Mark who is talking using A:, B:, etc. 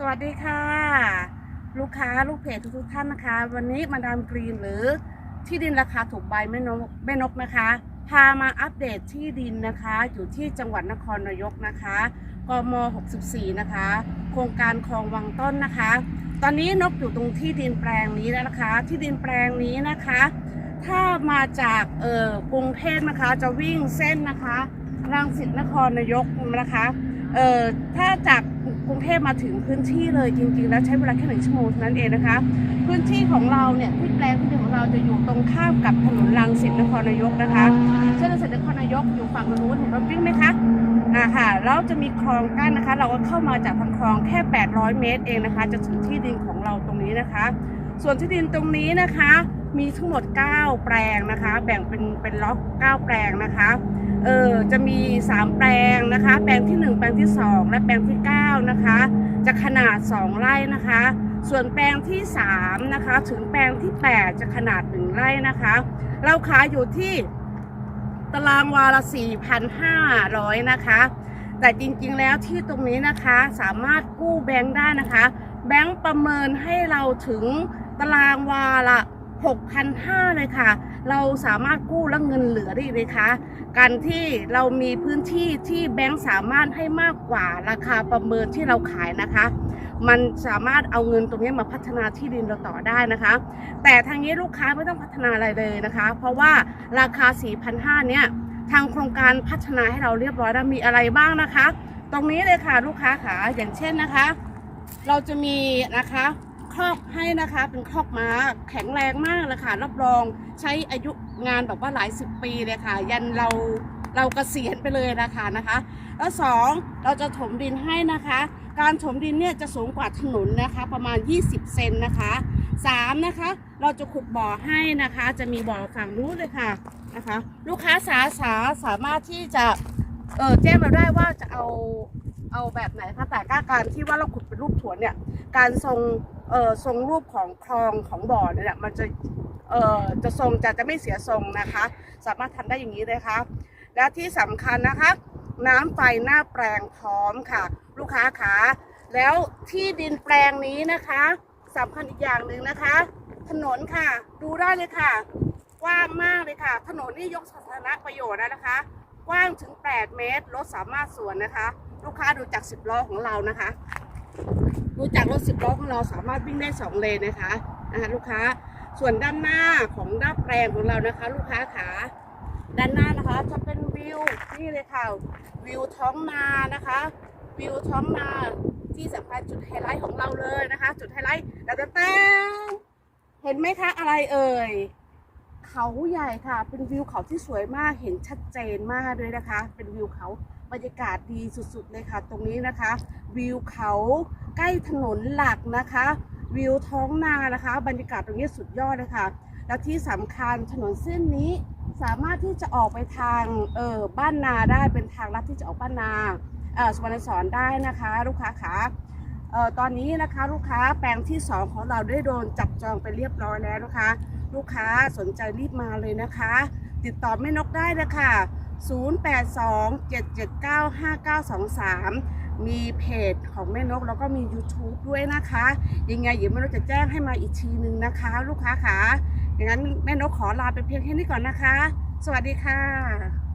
A: สวัสดีค่ะ ลูกค้าลูกเพจทุกท่านนะคะ วันนี้มาดามกรีนหรือที่ดินราคาถูกใบแม่นกแม่นกนะคะ พามาอัปเดตที่ดินนะคะ อยู่ที่จังหวัดนครนายกนะคะกม 64 นะคะ โครงการคลองวังต้นนะคะ ตอนนี้นกอยู่ตรงที่ดินแปลงนี้แล้วนะคะ ที่ดินแปลงนี้นะคะ ถ้ามาจากเอ่อกรุงเทพนะคะจะวิ่งเส้นนะคะรังสิตนครนายกนะคะเอ่อถ้าจาก กรุงเทพมาถึงพื้นที่เลยจริงๆ แล้วใช้เวลาแค่หนึ่งชั่วโมงเท่านั้นเองนะคะ พื้นที่ของเราเนี่ยที่แปลงที่ของเราจะอยู่ตรงข้ามกับถนนรังสิตนครนายกนะคะเส้นรังสิตนครนายกอยู่ฝั่งนู้นเห็นรถวิ่งไหมคะอ่าค่ะแล้วจะมีคลองกั้นนะคะ เราก็เข้ามาจากทางคลองแค่ 800 เมตรเองนะคะ จะถึงที่ดินของเราตรงนี้นะคะ ส่วนที่ดินตรงนี้นะคะมีทั้งหมด 9 แปลงนะคะ แบ่งเป็นเป็นล็อก9 แปลงนะคะ เออจะมี 3 แปลงนะคะ แปลงที่ 1 แปลงที่ 2 และแปลงที่ 9 นะคะ จะขนาด 2 ไร่นะคะ ส่วนแปลงที่ 3 นะคะ ถึงแปลงที่ 8 จะขนาด 1 ไร่นะคะ เราขายอยู่ที่ตารางวาละ4,500 นะคะ แต่จริงๆแล้วที่ตรงนี้นะคะสามารถกู้แบงค์ได้นะคะ แบงค์ประเมินให้เราถึงตารางวาละ 6,500 เลยค่ะ เราสามารถกู้แล้วเงินเหลือได้เลยคะการที่เรามีพื้นที่ที่แบงค์สามารถให้มากกว่าราคาประเมินที่เราขายนะคะ มันสามารถเอาเงินตรงนี้มาพัฒนาที่ดินเราต่อได้นะคะ แต่ทางนี้ลูกค้าไม่ต้องพัฒนาอะไรเลยนะคะ เพราะว่าราคา 4,500 เนี่ย ทางโครงการพัฒนาให้เราเรียบร้อยแล้วมีอะไรบ้างนะคะ ตรงนี้เลยค่ะลูกค้าขาอย่างเช่นนะคะ เราจะมีนะคะ ครอบให้นะคะเป็นครอบม้าแข็งแรงมากเลยค่ะรับรองใช้อายุงานแบบว่าหลายสิบปีเลยค่ะ ยันเราเรากเกษียณไปเลยนะคะนะคะ แล้วสองเราจะถมดินให้นะคะ การถมดินเนี่ยจะสูงกว่าถนนนะคะ ประมาณ 20 เซนนะคะสามนะคะ เราจะขุดบ่อให้นะคะ จะมีบ่อฝั่งนู้นเลยค่ะนะคะ ลูกค้าสาสาสามารถที่จะ เออแจ้งเราได้ว่าจะเอาเอาแบบไหนคะแต่กการที่ว่าเราขุดเป็นรูปถวนเนี่ย การทรงเออทรงรูปของคลองของบ่อเนี่ยมันจะเออจะทรงจะจะไม่เสียทรงนะคะ สามารถทำได้อย่างนี้เลยค่ะและที่สำคัญนะคะ น้ำไฟหน้าแปลงพร้อมค่ะ ลูกค้าขาแล้วที่ดินแปลงนี้นะคะสำคัญอีกอย่างหนึ่งนะคะ ถนนค่ะ ดูได้เลยค่ะกว้างมากเลยค่ะ ถนนนี่ยกสาธารณประโยชน์นะคะ กว้างถึง 8 เมตร รถสามารถสวนนะคะ ลูกค้าดูจาก 10 ล้อของเรานะคะ ดูจากรถ 10 ล้อของเราสามารถวิ่งได้ 2 เลนนะคะนะคะลูกค้า ส่วนด้านหน้าของด้านแปลงของเรานะคะ ลูกค้าขาด้านหน้านะคะจะเป็นวิวนี่เลยค่ะวิวท้องนานะคะ วิวท้องนาที่สำคัญจุดไฮไลท์ของเราเลยนะคะ จุดไฮไลท์แต่แต่แต่เห็นไหมคะอะไรเอ่ย เขาใหญ่ค่ะ เป็นวิวเขาที่สวยมาก เห็นชัดเจนมากเลยนะคะ เป็นวิวเขาบรรยากาศดีสุดๆเลยค่ะ ตรงนี้นะคะ วิวเขาใกล้ถนนหลักนะคะ วิวท้องนานะคะ บรรยากาศตรงนี้สุดยอดเลยค่ะ แล้วที่สำคัญถนนเส้นนี้สามารถที่จะออกไปทางเออบ้านนาได้เป็นทางลัดที่จะออกบ้านนาเออสวรรณสอนได้นะคะ ลูกค้าขาเออตอนนี้นะคะลูกค้าแปลงที่ 2 ของเราได้โดนจับจองไปเรียบร้อยแล้วนะคะ ลูกค้าสนใจรีบมาเลยนะคะ ติดต่อแม่นกได้เลยค่ะ0827795923 มีเพจของแม่นกแล้วก็มี YouTube ด้วยนะคะ ยังไงเดี๋ยวแม่นกจะแจ้งให้มาอีกทีนึงนะคะ ลูกค้าขาอย่างนั้นแม่นกขอลาไปเพียงแค่นี้ก่อนนะคะ สวัสดีค่ะ